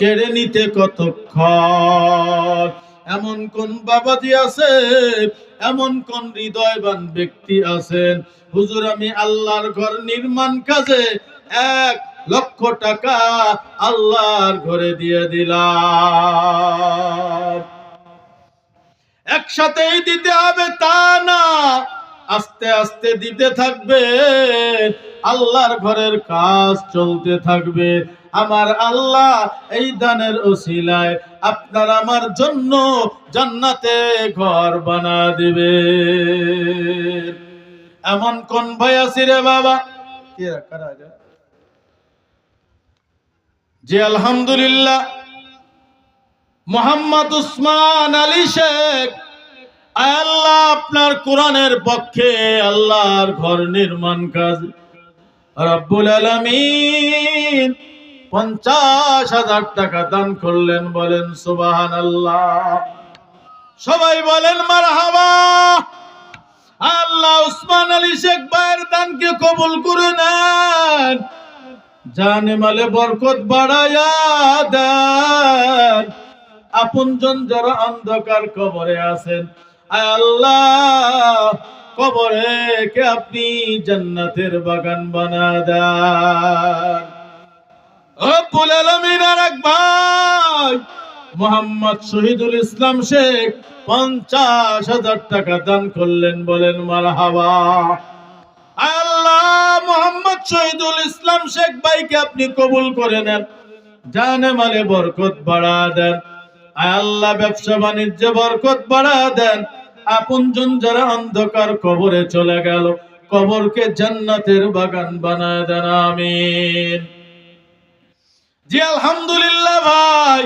কেড়ে নিতে কতক্ষণ? এমন কোন বাবাজি আছে? এমন কোন হৃদয়বান ব্যক্তি আছেন? হুজুর, আমি আল্লাহর ঘর নির্মাণ কাজে এক লক্ষ টাকা আল্লাহর ঘরে দিয়ে দিলাম। একসাথেই দিতে হবে তা না, আস্তে আস্তে দিতে থাকবে, আল্লাহর ঘরের কাজ চলতে থাকবে। আমার আল্লাহ এই দানের ওসিলায় আপনার আমার জন্য জান্নাতে ঘর বানা দিবে এমন কোন ভাই আছি রে বাবা? জি, আলহামদুলিল্লাহ। মোহাম্মদ উসমান আলী শেখ। আল্লাহ আপনার কোরআনের পক্ষে আল্লাহর ঘর নির্মাণ কাজ। রব্বুল আলামিন পঞ্চাশ হাজার টাকা দান করলেন, বলেন সুবাহান আল্লাহ সবাই বলেন, মারহাবা। আল্লাহ উসমান আলী শেখ ভাইয়ের দানকে কবুল করে নেন। জানে মালে বরকত বাড়ায়া দেন। আপনজন যারা অন্ধকার কবরে আছেন আল্লাহ, কবরে কে আপনি জান্নাতের বাগান বানা দেন। রব্বুল আলামিন আর এক ভাই মোহাম্মদ শহীদুল ইসলাম শেখ পঞ্চাশ হাজার টাকা দান করলেন বলেন মারহাবা। আল্লাহ মোহাম্মদ শহীদুল ইসলাম শেখ ভাইকে আপনি কবুল করে নেন, জানে মালে বরকত বাড়া দেন। আল্লাহ ব্যবসা বাণিজ্যে বরকত বাড়া দেন। আপনজন যারা অন্ধকার কবরে চলে গেল, কবরকে জান্নাতের বাগান বানায় দেন, আমিন। জি, আলহামদুলিল্লাহ ভাই।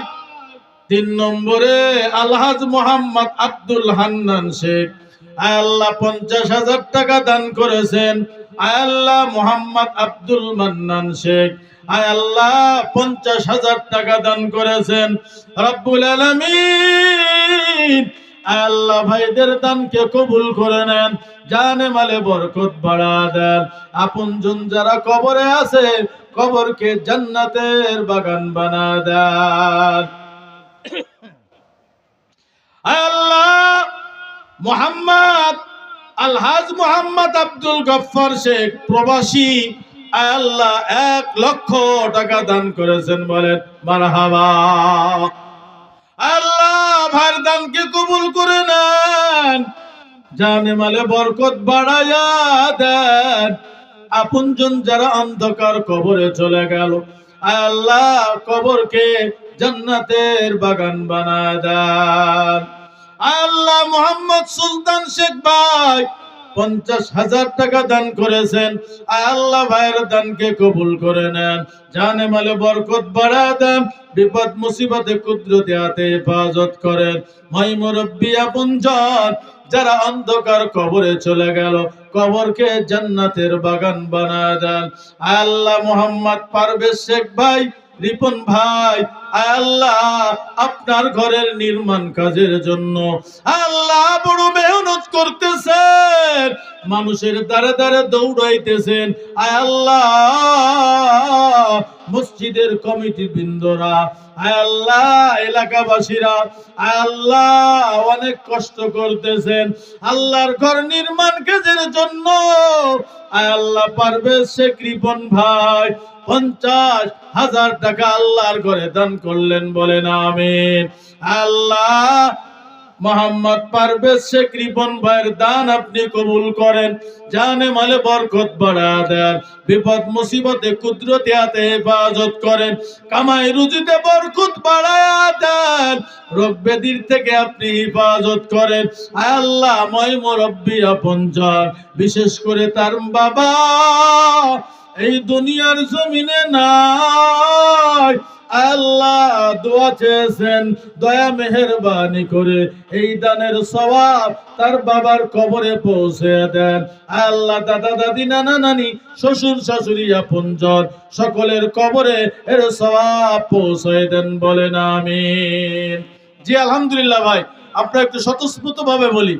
তিন নম্বরে আলহাজ মোহাম্মদ আব্দুল হান্নান শেখ। আল্লাহ পঞ্চাশ হাজার টাকা দান করেছেন। আল্লাহ মোহাম্মদ আব্দুল মান্নান শেখ। আল্লাহ পঞ্চাশ হাজার টাকা দান করেছেন। রব্বুল আলামিন আয় আল্লাহ ভাইদের দানকে কবুল করে নেন, জানে মালে বরকত বাড়া দেন। আপন জন যারা কবরে আছে, কবরকে জান্নাতের বাগান বানা দেন। আল্লাহ, মোহাম্মদ, আলহাজ মোহাম্মদ আব্দুল গফফর শেখ প্রবাসী আল্লাহ, এক লক্ষ টাকা দান করেছেন বলেন, মারহাবা। আল্লাহ ভার দানকে কবুল করে নেন। জানে মালে বরকত বাড়াইয়া দেন। আপনজন যারা অন্ধকার কবরে চলে গেল আল্লাহ কবরকে জান্নাতের বাগান বানা দেন। আল্লাহ মোহাম্মদ সুলতান শেখ ভাই পঞ্চাশ হাজার টাকা দান করেছেন। আল্লাহ ভাইয়ের দানকে কবুল করে নেন। জানে মালে বরকত বাড়া দেন, বিপদ মুসিবতে কুদরতে হাতে হেফাজত করেন। মাই মুরব্বী আপনজন যারা অন্ধকার কবরে চলে গেল, কবরকে জান্নাতের বাগান বানা দেন। আল্লাহ মোহাম্মদ পারভেজ শেখ ভাই, রিপন ভাই আল্লাহ, আপনার ঘরের নির্মাণ কাজের জন্য। আল্লাহ বড় মেহনত করতেছেন, মানুষের দ্বারে দ্বারে দৌড়াইতেছেন। আল্লাহ, মসজিদের কমিটি বৃন্দরা আল্লাহ, এলাকাবাসীরা আয় আল্লাহ, অনেক কষ্ট করতেছেন। আল্লাহর ঘর নির্মাণ কাজের জন্য আয় আল্লাহ পারবে সে কৃপন ভাই, পঞ্চাশ হাজার টাকা আল্লাহর ঘরে দান করলেন বলেন আমিন। আল্লাহ মোহাম্মদ পারভেজ শেখ রিপন ভাইয়ের দান আপনি কবুল করেন, জানে মালে বরকত বাড়া দেন, বিপদ মুসিবতে কুদরতে হাতে হেফাজত করেন, কামাই রুজিতে বরকত বাড়ায়া দেন, রোগ ব্যাধির থেকে আপনি হেফাজত করেন। আল্লাহ, ময় মুরব্বী আপনজন বিশেষ করে তার বাবা, এই দুনিয়ার জমিনে নাই। আল্লাহ দোয়া চেয়েছেন, দয়া মেহেরবানি করে এই দানের সওয়াব তার বাবার কবরে পৌঁছে দেন। আল্লাহ দাদা, দাদি, নানা, নানি, শ্বশুর, শাশুড়ি আপনজন সকলের কবরে এর সওয়াব পৌঁছে দেন বলেন আমিন। জি, আলহামদুলিল্লাহ ভাই আমরা একটু স্বতঃস্ফূর্ত ভাবে বলি।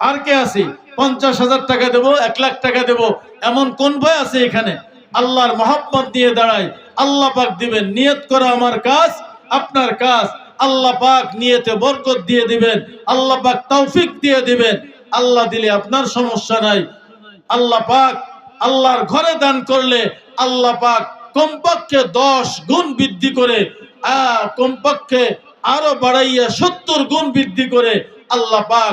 আর কে আছে? পঞ্চাশ হাজার টাকা দেবো, এক লাখ টাকা দেবো, এমন কোন ভাই আছে এখানে? আল্লাহর মহাব্বত দিয়ে দাঁড়ায়। আল্লাহ পাক দিবেন, নিয়ত করা আমার কাজ, আপনার কাজ। আল্লাহ পাক নিয়তে বরকত দিয়ে দিবেন, আল্লাহ পাক তৌফিক দিয়ে দিবেন। আল্লাহ দিলে আপনার সমস্যা নাই। আল্লাহ পাক আল্লাহর ঘরে দান করলে আল্লাহ পাক কমপক্ষে দশ গুণ বৃদ্ধি করে কমপক্ষে আরও বাড়াইয়া সত্তর গুণ বৃদ্ধি করে আল্লাহ পাক